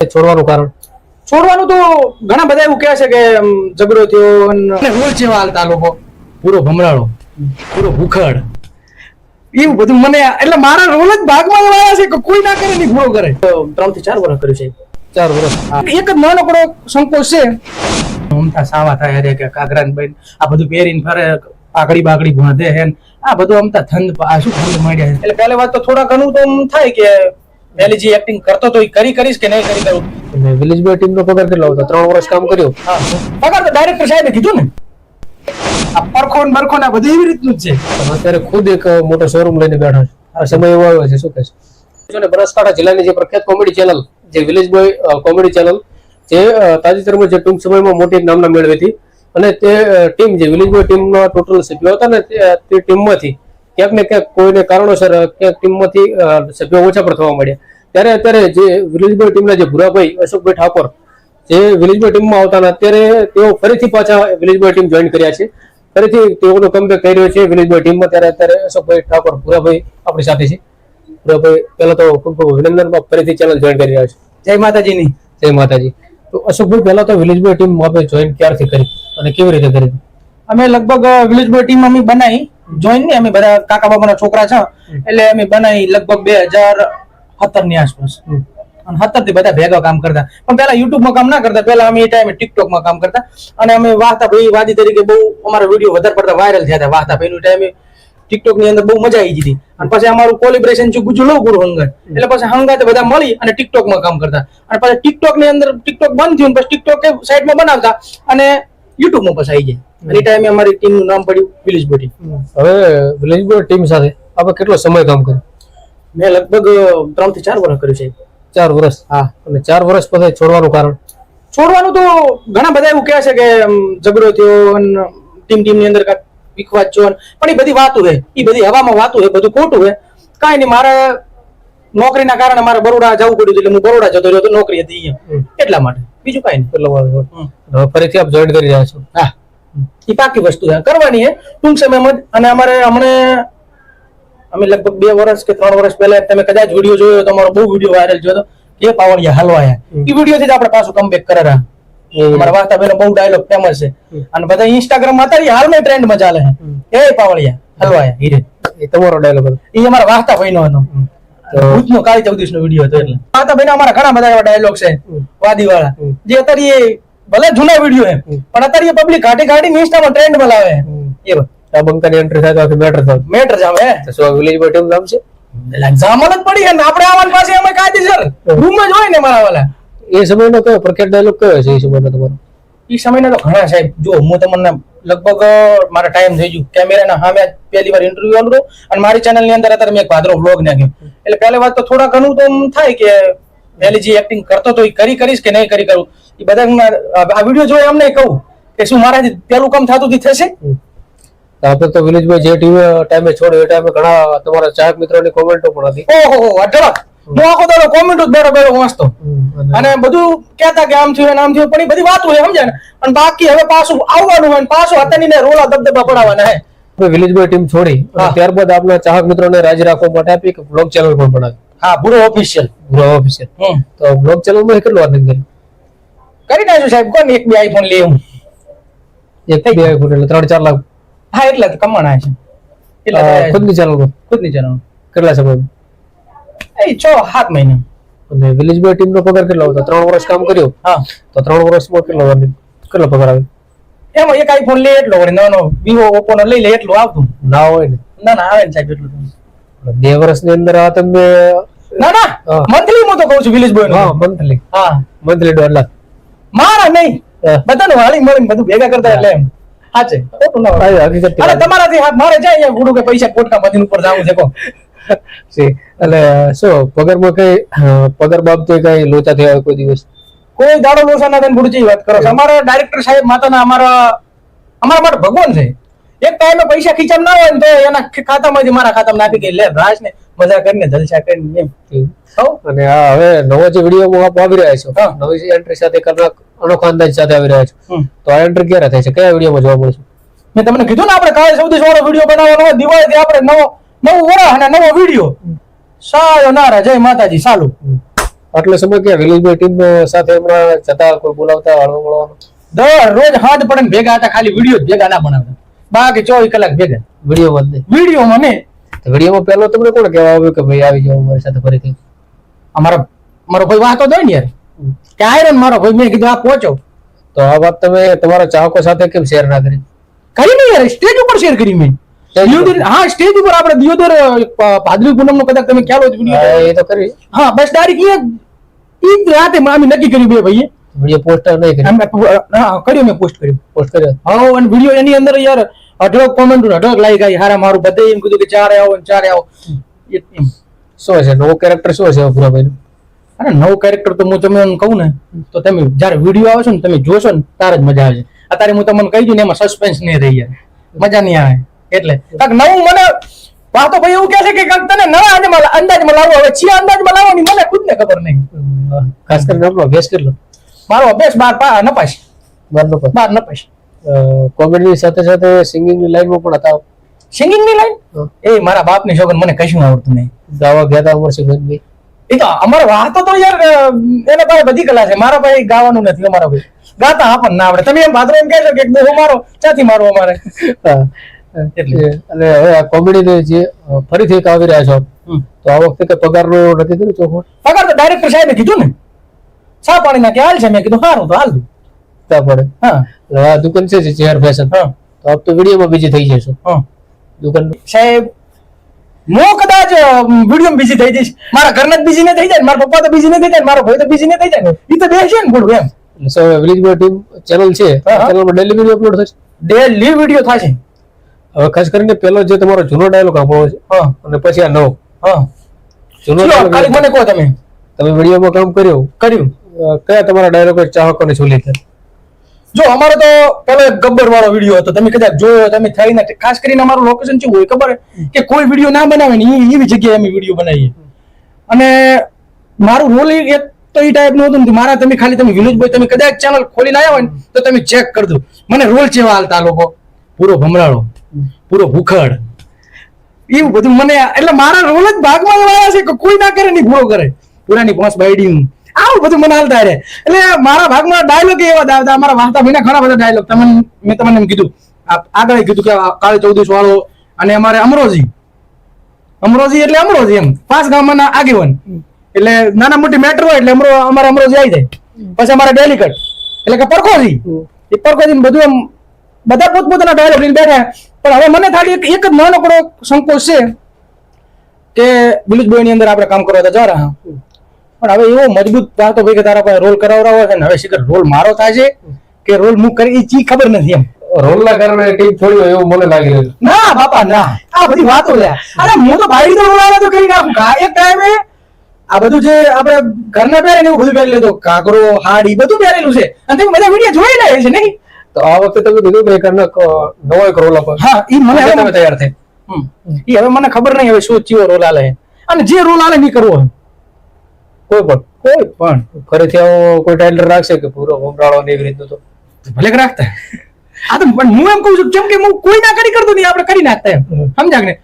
છોડવાનું કારણ? છોડવાનું તો ઘણા બધા એવું કહે છે કે ઝઘડો થયો અને રોજ જેવા હાલતા લોકો. પૂરો ભમરાળો પૂરો ભૂખડ. એવું બધું મને એટલે મારા રોલ જ ભાગમાં જ છે કે કોઈ ના કરે નહીં પૂરો કરે. ત્રણથી ચાર વર્ષ કર્યું છે. ચાર વર્ષ. એક જ નાનકડો સંકોચ છે. મમતા સાવા થાય અરે કે કાગરાન બેન આ બધું પહેરીને ફરે પાકડી બાકડી ભોંધે હે આ બધું અમતા થંડ આ શું થંડ માંડ્યા એટલે પહેલી વાત તો થોડા ઘણું તો થાય કે પહેલી જે એક્ટિંગ કરતો તો એ કરી કરીશ કે નહીં કરી કરું? અને વિલેજ બોય ટીમ નો પગાર કેટલો હતો? ત્રણ વર્ષ કામ કર્યું? હા. પગાર તો ડાયરેક્ટર સાહેબે કીધું ને. આ પરખો ને બરખો ને આ બધું એવી રીતનું જ છે. અત્યારે ખુદ એક મોટો શોરૂમ લઈને બેઠો છે. આ સમય એવો આવ્યો છે શું કહેશો? જો ને બનાસકાંઠા જિલ્લાની જે પ્રખ્યાત કોમેડી ચેનલ જે વિલેજ બોય કોમેડી ચેનલ જે તાજેતરમાં જે ટૂંક સમયમાં મોટી નામના મેળવી હતી. અને તે ટીમ જે વિલેજ બોય ટીમના ટોટલ સભ્યો હતા ને તે ટીમમાંથી ક્યાંક ને ક્યાંક કોઈને કારણોસર ક્યાંક ટીમમાંથી સભ્યો ઓછા પણ થવા મળ્યા ત્યારે અત્યારે જે વિલેજ ટીમના જે ભુરાભાઈ અશોકભાઈ ઠાકોર જે વિલેજબોય ટીમમાં આવતા હતા અત્યારે તેઓ ફરીથી પાછા વિલેજ ટીમ જોઈન કર્યા છે. ફરીથી તેઓનો કમબેક કરી રહ્યો છે વિલેજ ટીમમાં ત્યારે અત્યારે અશોકભાઈ ઠાકોર ભુરાભાઈ આપણી સાથે છે. ભુરાભાઈ પહેલા તો ખૂબ ખૂબ અભિનંદન ફરીથી ચેનલ જોઈન કરી રહ્યા છે. જય માતાજીની. જય માતાજી. તો અશોકભાઈ પહેલા તો વિલેજ બોય ટીમ આપણે જોઈન ક્યારથી કરી અને કેવી રીતે કરી? અમે લગભગ વિલેજ ટીમ અમે બનાવી. જોઈન ને અમે બધા કાકા બાબાના છોકરા છે. એટલે અમે બનાવી લગભગ બે હજાર સત્તરની આસપાસ અને સત્તરથી બધા ભેગા કામ કરતા. પણ પેલા યુટ્યુબમાં કામ ના કરતા. પેલા અમે એ ટાઈમે ટિકટોકમાં કામ કરતા. અને અમે વાહતા ભાઈ વાદી તરીકે બહુ અમારા વીડિયો વધારે પડતા વાયરલ થયા હતા. વાહતા ભાઈ ટાઈમે ટિકટોકની અંદર બહુ મજા આવી ગઈ અને પછી અમારું કોલિબ્રેશન છે ગુજુ લો ગુરુ હંગર એટલે પછી હંગાતે બધા મળી અને ટિકટોકમાં કામ કરતા. અને પછી ટિકટોકની અંદર ટિકટોક બંધ થયું પછી ટિકટોક સાઈડમાં બનાવતા અને યુટ્યુબમાં પછી આવી જાય એ ટાઈમે અમારી ટીમનું નામ પડ્યું વિલેજ બોટી હવે વિલેજ બોટી ટીમ સાથે આપણે કેટલો સમય કામ કર્યું? મેં લગભગ ત્રણથી ચાર વર્ષ કર્યું છે. ચાર વર્ષ? હા. અને ચાર વર્ષ પછી છોડવાનું કારણ? છોડવાનું તો ઘણા બધા એવું કહે છે કે ઝઘડો થયો અને ટીમ ટીમની અંદર વિખવાદ અને પણ એ બધી વાતું હે એ બધી હવામાં વાતું હે બધું ખોટું હે કાંઈ નહીં મારે નોકરીના કારણે મારે બરોડા જવું પડ્યું એટલે હું બરોડા જતો રહ્યો તો નોકરી હતી અહીંયા. એટલા માટે. બીજું કાંઈ નહીં. હવે ફરીથી આપ જોઈન કરી રહ્યા છો? હા. એ પાકી વસ્તુ છે. કરવાની હે ટૂંક સમયમાં અને અમારે હમણે અમે લગભગ બે વર્ષ કે ત્રણ વર્ષ પહેલા તમે કદાચ વીડિયો જોયો તો અમારો બહુ વીડિયો વાયરલ થયો હતો. કે પાવડિયા હલવાયા એ વીડિયો થી આપણે પાછું કમબેક કરેલા. અમારા વાર્તા બેનો બહુ ડાયલોગ ફેમસ છે. અને બધા ઇન્સ્ટાગ્રામમાં અત્યારે હાલમાં ટ્રેન્ડમાં ચાલે છે. એ પાવડિયા હલવાયા હીરે. એ તમારો ડાયલોગ હતો. એ અમારા વાર્તા ભાઈ નો હતો ભૂતનો કાળી ચૌદીસ નો વીડિયો હતો એટલે. વાર્તા ભાઈ અમારા ઘણા બધા એવા ડાયલોગ છે. વાદી વાળા જે અત્યારે એ ભલે જૂના વીડિયો હે પણ અત્યારે પબ્લિક ઘાટી ઘાટી ઇન્સ્ટામાં ટ્રેન્ડ બનાવે એ છે. બંકાની એન્ટ્રી થાય તો આખી મેટર થાય. મેટર જામ હે તો શું વિલેજ પર ટીમ નામ છે? એટલે જામલ જ પડી ને આપણે આવવાની પાસે અમે કાયદેસર. રૂમ જ હોય ને મારા વાલા. એ સમયનો કયો? પ્રખ્યાત ડાયલોગ કયો છે એ સમયનો તમારો? એ સમયના તો ઘણા સાહેબ જો હું તમને લગભગ મારા ટાઈમ થઈ ગયું. કેમેરાના સામે પહેલી વાર ઇન્ટરવ્યુ આલું અને મારી ચેનલની અંદર અત્યારે મેં એક ભાદરો બ્લોગ નાખ્યો. એટલે પહેલી વાત તો થોડા ઘણું તો એમ થાય કે પહેલી જે એક્ટિંગ કરતો તો એ કરી કરીશ કે નહીં કરી કરું. એ બધા આ વીડિયો જોઈ અમને કહું કે શું મારાથી પેલું કામ થતું થશે? તો આપણે તો વિલેજભાઈ જે ટીમ ટાઈમે છોડ્યો એ ટાઈમે ઘણા તમારા ચાહક મિત્રોની કોમેન્ટો પણ હતી. ઓહો અઢળક. હું આખો દાડો કોમેન્ટ જ બેઠો બેઠો વાંચતો અને બધું કહેતા કે આમ થયું ને આમ થયું પણ એ બધી વાતો હોય સમજે ને? અને બાકી હવે પાછું આવવાનું હોય ને પાછું હતની ને રોલા દબદબા પડાવવાના હે. આપણે વિલેજ ટીમ છોડી. ત્યારબાદ આપણા ચાહક મિત્રોને રાજી રાખવા માટે આપી એક બ્લોગ ચેનલ પણ બનાવી. હા બુરો ઓફિશિયલ ઓફિસિયલ તો બ્લોગ ચેનલમાં કેટલું અર્નિંગ કર્યું? કરી નાખ્યું સાહેબ કોણ એક બે આઈફોન લે હું એક બે એટલે ત્રણ ચાર લાખ હા એટલે તો કમાણા છે. એટલે ખુદની ખુદની પર? ખુદની ચેનલ કેટલા સમયમાં એ છ સાત મહિના. અને વિલેજ બોય ટીમનો પગાર કેટલો હતો? ત્રણ વર્ષ કામ કર્યું? હા. તો ત્રણ વર્ષમાં કેટલો? કેટલો પગાર આવે? એમાં એક આઈફોન લે એટલો વળી નાનો વિવો ઓપ્પો નો લઈ લે એટલું આવતું. ના હોય ને. ના ના આવે ને સાહેબ એટલું. બે વર્ષની અંદર આ તમે ના ના મંથલી હું તો કહું છું વિલેજ બોય હા મંથલી હા. મંથલી દોઢ લાખ. મારા નહીં. બધાનું હાળી મળીને બધું ભેગા કરતા એટલે એમ. સાચે. અરે તમારાથી મારે જાય ગુડું કે પૈસા કોટકા મધીન ઉપર જાવું છે કો એટલે શું પગારમાં કઈ પગાર બાબતે કઈ લોચા થયા કોઈ દિવસ? કોઈ દાડો લોચા ના થઈને ગુરુજી વાત કરો. અમારા ડાયરેક્ટર સાહેબ માતાના અમારા અમારા માટે ભગવાન છે. એક ટાઈમે પૈસા ખીચામ ના હોય ને તો એના ખાતામાંથી મારા ખાતામાં નાખી ગઈ લે રાજ ને. મજા કરીને જલસા કરીને એમ અને આ હવે નવો જે વીડિયો આપ આવી રહ્યા છો નવી એન્ટ્રી સાથે કરનાર અનોખા અંદાજ સાથે આવી રહ્યા છો. તો આ એન્ટ્રી ક્યારે થાય છે? કયા વિડીયોમાં જોવા મળશે મેં તમને કીધું ને આપણે કાલે સૌથી સારો વીડિયો બનાવવાનો હોય દિવાળીથી આપણે નવો નવું વર્ષ અને નવો વીડિયો સારો નારા જય માતાજી સાલું. આટલો સમય ક્યાં? વિલેજભાઈ ટીમ સાથે હમણાં જતા કોઈ બોલાવતા હળવો દર દરરોજ હાથ પડે ભેગા હતા ખાલી વીડિયો ભેગા ના બનાવતા. બાકી ચોવીસ કલાક ભેગા. વીડિયો બંધ. વીડિયો મને વિડીયોમાં પહેલો તમને કોણ કહેવા આવ્યું કે ભાઈ આવી જાવ મારી સાથે ફરીથી? અમારો મારો ભાઈ વાતો દો ને યાર. કે આયરન મારો ભાઈ મેં કીધું આ પહોંચો. તો આ વાત તમે તમારા ચાહકો સાથે કેમ શેર ના કરી? કરી નહીં યાર સ્ટેજ ઉપર શેર કરી મેં. હા સ્ટેજ ઉપર આપણે દિયોદર ભાદરવી પૂનમ નો કદાચ તમે ખ્યાલ હોય એ તો કરી. હા બસ તારીખ એ જ રાતે અમે નક્કી કર્યું બે ભાઈએ. વીડિયો પોસ્ટર નહીં કર્યું? હા કર્યું મેં પોસ્ટ કર્યું. પોસ્ટ કર્યો? હા અને વીડિયો એની અંદર યાર અઢળક કોમેન્ટ અઢળક લાગી ગઈ હારા મારું બધે એમ કીધું કે ચારે આવો ચારે આવો. શું છે? નવો કેરેક્ટર શું છે ભૂરાભાઈ અરે નવો કેરેક્ટર તો હું તમને કહું ને તો તમે જ્યારે વીડિયો આવશો ને તમે જોશો ને ત્યારે જ મજા આવે છે અત્યારે હું તમને કહી દઉં ને એમાં સસ્પેન્સ નહીં રહી જાય. મજા નહીં આવે. એટલે કાંઈક નવું મને વાતો ભાઈ એવું કહે છે કે કાંક તને નવા અંદાજમાં અંદાજમાં લાવો. હવે છીએ અંદાજમાં લાવવાની મને ખુદ ને ખબર નહીં. ખાસ કરીને અભ્યાસ કેટલો? મારો અભ્યાસ બાર પા નપાશ બાર નપાશ બાર નપાશ કોમેડી સાથે સાથે સિંગિંગની લાઈનમાં પણ હતા. સિંગિંગની લાઈન એ મારા બાપની શોખન મને કશું આવડતું નહીં. ગાવા ગયા હતા અમરસિંહભાઈ એ તો અમારે વાતો તો યાર એને પાસે બધી કલા છે. મારા ભાઈ ગાવાનું નથી અમારા ભાઈ ગાતા આપણને ના આવડે. તમે એમ ભાદરો એમ કહેશો કે એક દોહો મારો ચાથી મારો અમારે? એટલે. અને હવે આ કોમેડી જે ફરીથી એક આવી રહ્યા છો. તો આ વખતે કઈ પગારનો નથી કર્યું ચોખવટ? પગાર તો ડાયરેક્ટર સાહેબે કીધું ને. સા પાણી ના કે હાલ છે. મેં કીધું સારું તો હાલ. દઉં. પડે. હા. આ દુકાન છે ચેર ફેશન. હા. તો આપ તો વિડીયોમાં બીજી થઈ જશો. હા. દુકાન સાહેબ હું કદાચ વિડીયોમાં બિઝી થઈ જઈશ. મારા ઘરના બીજી ને થઈ જાય મારા પપ્પા તો બિઝી ન થઈ જાય મારો ભાઈ તો બિઝી ન થઈ જાય એ તો બેસે ને થોડું એમ. એટલે વિલેજ વિલેજમાં ટીમ ચેનલ છે. ચેનલમાં ડેલી વીડિયો અપલોડ થશે? ડેલી વીડિયો થશે. હવે ખાસ કરીને પેલો જે તમારો જૂનો ડાયલોગ આપણો છે હા. અને પછી આ નવો. હા. જૂનો ખાલી મને કહો તમે. તમે વિડીયોમાં કામ કર્યું? કર્યું. કયા તમારા ડાયલોગ ચાહકોને છોલી કરે જો અમારો તો પેલો એક ગબ્બર વાળો વીડિયો હતો, તમે કદાચ જોયો, તમે થઈ નથી ખાસ કરીને અમારું લોકેશન શું હોય ખબર? કે કોઈ વીડિયો ના બનાવે ને એવી જગ્યાએ અમે વીડિયો બનાવીએ. અને મારું રોલ એક તો એ ટાઈપનું હતું મારા તમે ખાલી તમે વિનોદ ભાઈ તમે કદાચ ચેનલ ખોલીને આવ્યા હોય ને, તો તમે ચેક કરજો મને રોલ ચેવા હાલતા લોકો? પૂરો ભમરાળો, પૂરો ભૂખડ. એવું બધું મને એટલે મારા રોલ જ ભાગમાં આવ્યા છે કે કોઈ ના કરે નહીં પૂરો કરે. પૂરાની પાંચ બાયડી આવું બધું મને હાલતા રહે. એટલે મારા ભાગમાં ડાયલોગ એવા દાવતા અમારા વાર્તા ભાઈના ઘણા બધા ડાયલોગ તમને મેં તમને એમ કીધું. આગળ કીધું કે કાળી ચૌદશ વાળો અને અમારે અમરોજી. અમરોજી એટલે અમરોજી એમ. પાંચ ગામના આગેવાન. એટલે નાના મોટી મેટ્રો એટલે અમરો અમારે અમરોજી આવી જાય. પછી અમારે ડેલીકટ એટલે કે પરખોજી એ પરખોજી બધું એમ બધા પોતપોતાના ડાયલોગ લઈને બેઠા. પણ હવે મને ખાલી એક જ નાનકડો સંકોચ છે કે બિલુજભાઈ ની અંદર આપણે કામ કરવા જવા રહ્યા. પણ હવે એવો મજબૂત વાતો ભાઈ કે તારા પાસે રોલ કરાવડાવો છે ને હવે શિખર રોલ મારો થાય છે કે રોલ મુક કરી એ ચી ખબર નથી એમ. રોલ ના કારણે ટીમ છોડી હોય એવું મને લાગી રહ્યું ના બાપા ના. આ બધી વાતો લે. અરે હું તો ભાઈ તો રોલાવા તો કરી નાખું. એક ટાઈમે આ બધું જે આપણે ઘરના પહેરે એવું બધું પહેરી લીધું કાકરો એ બધું પહેરેલું છે. અને તમે બધા વીડિયો જોઈ લે છે નહીં? તો આ વખતે તમે કીધું કે એક નવો એક રોલ આપો. હા એ મને હવે તૈયાર થઈ. ઈ હવે મને ખબર નહીં હવે શું ચીવો રોલ આલે. અને જે રોલ આલે નહીં કરવો કોઈ પણ. કોઈ પણ. ફરીથી આવો કોઈ ટાઈલર રાખશે કે પૂરો ભમરાળો ને એવી રીતનું તો. ભલે રાખતા. આ તો પણ હું એમ કહું છું કેમ કે હું કોઈ ના કરી કરતો નહીં આપણે કરી નાખતા એમ. સમજાક ને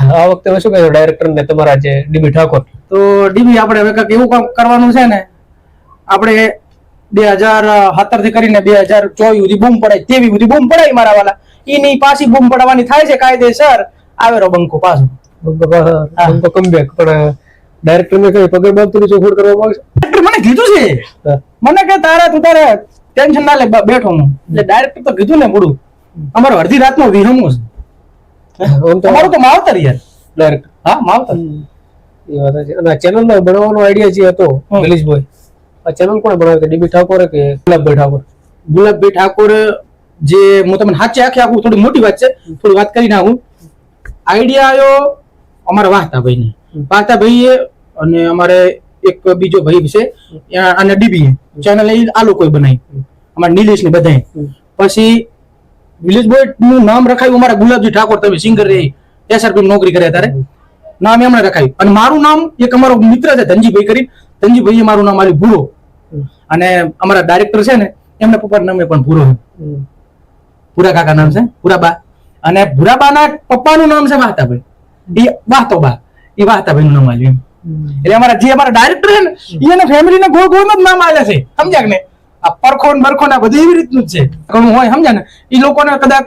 આ વખતે હવે શું કહ્યું ડાયરેક્ટર ને તમારા જે ડીબી ઠાકોર. તો ડીબી આપણે હવે કંઈક એવું કામ કરવાનું છે ને આપણે બે હજાર સત્તરથી કરીને બે હજાર ચોવીસ સુધી બૂમ પડાય તેવી સુધી બૂમ પડાય મારા વાલા. એની પાછી બૂમ પડાવવાની થાય છે કાયદેસર. આવેરો બંકો પાછો. હા. કમબેક પણ ડાયરેક્ટર ને કઈ પગે બાંધતું ચોખવટ કરવામાં આવશે ડાયરેક્ટર મને કીધું છે. મને કે તારે તું તારે ટેન્શન ના લે બેઠો હું. એટલે ડાયરેક્ટર તો કીધું ને બુડું. અમારો અડધી રાતનો વિહમો છે. અમારું તો માવતર યાર. ડાયરેક્ટર હા માવતર. એ વાત છે અને ચેનલ નો બનાવવાનો આઈડિયા જે હતો ગલીશ ભાઈ આ ચેનલ કોણ બનાવી કે ડીબી ઠાકોરે કે ગુલાબભાઈ ઠાકોર? ગુલાબભાઈ ઠાકોર જે હું તમને સાચે આખે આખું થોડી મોટી વાત છે. થોડી વાત કરી નાખું. આઈડિયા આવ્યો અમારા વાહતાભાઈ ને વાહતાભાઈએ અને અમારે એક બીજો ભાઈ છે અને ડીબી ચેનલ આ લોકોએ બનાવી. અમારા નિલેશ ને બધાએ. પછી વિલેજ બોયનું નામ રખાયું અમારા ગુલાબજી ઠાકોર તમે સિંગર રહી એસઆરપી નોકરી કરે ત્યારે. નામ એમણે રખાયું. અને મારું નામ એક અમારો મિત્ર છે ધનજીભાઈ કરી ધનજીભાઈએ મારું નામ આલ્યું ભૂરો. અને અમારા ડાયરેક્ટર છે ને એમના પપ્પા નામે પણ ભૂરો. ભૂરા કાકા નામ છે ભૂરાબા. અને ભૂરાબાના પપ્પાનું નામ છે વાહતાભાઈ. એ વાહતોબા. એ વાહતાભાઈ નું નામ આલ્યું એટલે અમારા જે અમારા ડાયરેક્ટર છે ને એને ફેમિલી ને ગોળ ગોળ જ નામ આવ્યા છે. સમજ્યા ને આ પરખો ને બરખો ને આ બધું એવી રીતનું જ છે. ઘણું હોય સમજ્યા ને? એ લોકોને કદાચ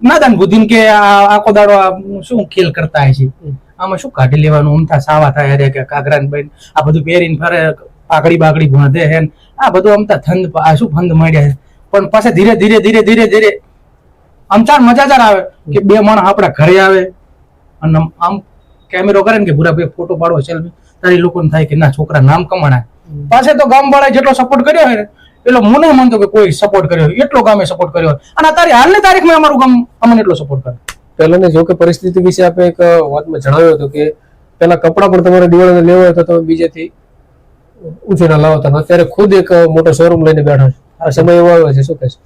નાદાન બુદ્ધિ કે આખો દાડો શું ખેલ કરતા હોય છે આમાં શું કાઢી લેવાનું? અમથા સાવા થાય અરે કે કાગરા ને બેન આ બધું પહેરીને ફરે પાઘડી બાગડી બાંધે હે આ બધું અમતા થંદ આ શું ફંદ મળ્યા છે? પણ પાછા ધીરે ધીરે ધીરે ધીરે ધીરે આમ ચાર મજાદાર આવે કે બે માણસ આપણા ઘરે આવે અને આમ કેમેરો કરે ને કે ભૂરા ભાઈ ફોટો પાડો સેલ્ફી તારી લોકોને થાય કે ના, છોકરા નામ કમાણા. પાસે તો ગામ વાળા જેટલો સપોર્ટ કર્યો હોય એટલો મને માનતો કે કોઈ સપોર્ટ કર્યો એટલો ગામે સપોર્ટ કર્યો હોય. અને અત્યારે હાલની તારીખમાં અમારું ગામ અમને એટલો સપોર્ટ કરે. પહેલાની જો કે પરિસ્થિતિ વિશે આપણે એક વાતમાં જણાવ્યું હતું કે પહેલા કપડાં પણ તમારે દિવાળીને લેવા તો તમે બીજેથી ઉછેરા લાવતા અત્યારે ખુદ એક મોટો શોરૂમ લઈને બેઠા છો. આ સમય એવો આવ્યો છે. શું કહેશો?